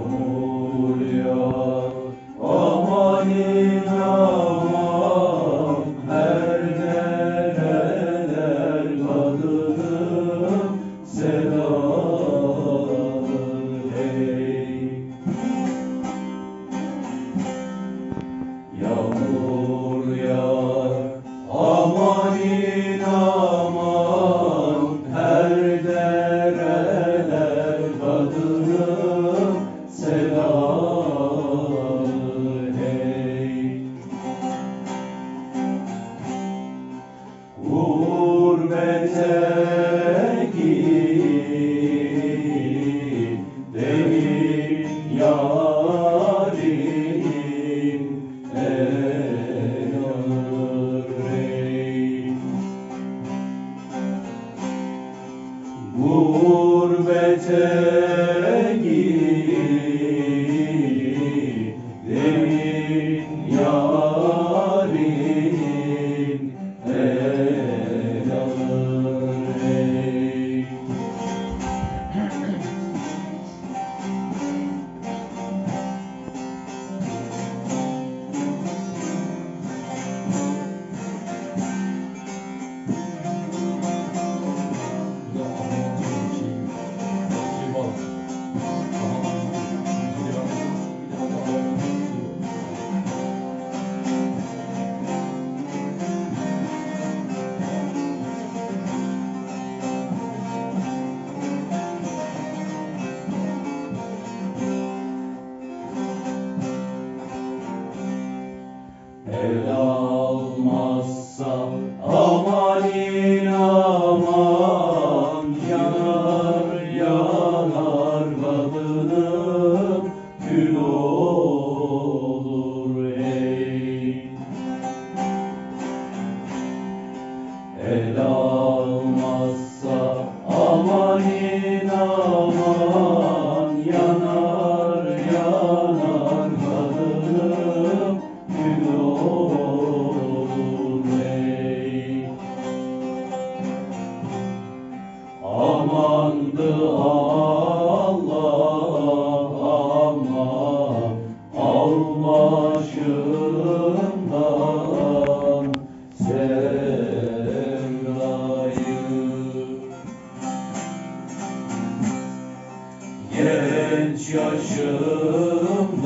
no more. gurbete El almazsa aman Yanar yanar kadınım kül olur ey. El Amandı Allah aman Al başımdan sevdayı Genç yaşım